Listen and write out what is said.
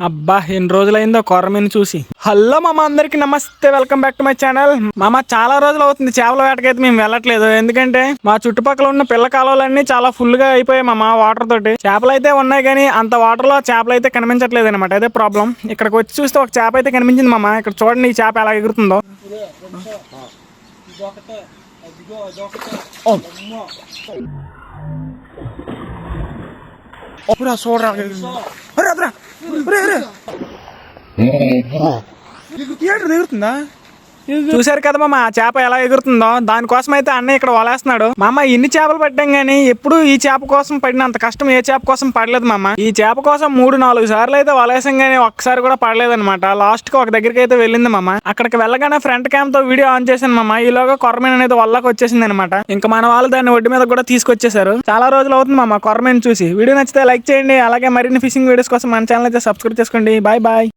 అబ్బా ఎన్ని రోజులైందో కొరమీని చూసి. హలో మామ అందరికి నమస్తే welcome back to my channel. మామ చాలా రోజులు అవుతుంది చేపల వేటకైతే మేము వెళ్ళట్లేదు. ఎందుకంటే మా చుట్టుపక్కల ఉన్న పిల్ల కాలువలన్నీ చాలా ఫుల్గా అయిపోయాయి మామ వాటర్ తోటి. చేపలు అయితే ఉన్నాయి కానీ అంత వాటర్లో చేపలు అయితే కనిపించట్లేదు అనమాట అదే ప్రాబ్లం ఇక్కడికి వచ్చి చూస్తే ఒక చేప అయితే కనిపించింది మామ. ఇక్కడ చూడండి ఈ చేప ఎలా ఎగురుతుందో. చూడరా అరే అదరా అరే అరే ఏంటి ఎగురుతుందా చూసారు కదా మా చేప ఎలా ఎగురుతుందో? దానికోసం అయితే అన్నయ్య ఇక్కడ వలేస్తున్నాడు. మామ ఇన్ని చేపలు పట్టాం గానీ ఎప్పుడు ఈ చేప కోసం పడినంత కష్టం ఏ చేప కోసం పడలేదు మామ. ఈ చేప కోసం మూడు నాలుగు సార్లు అయితే వలేసాం గానీ ఒక్కసారి కూడా పడలేదు అనమాట లాస్ట్కి ఒక దగ్గరికి అయితే వెళ్ళింది మామ. అక్కడికి వెళ్ళగానే ఫ్రంట్ క్యామ్తో వీడియో ఆన్ చేశాను మామ. ఈలోగా కొరమీన్ అనేది వల్లకి వచ్చేసింది అనమాట ఇంకా మన వాళ్ళు దాన్ని ఒడ్డు మీద కూడా తీసుకొచ్చేసారు చాలా రోజులు అవుతుంది మామ కొరమీన్ చూసి. వీడియో నచ్చితే లైక్ చేయండి. అలాగే మరిన్ని ఫిషింగ్ వీడియోస్ కోసం మన ఛానల్ అయితే సబ్స్క్రైబ్ చేసుకోండి. Bye bye.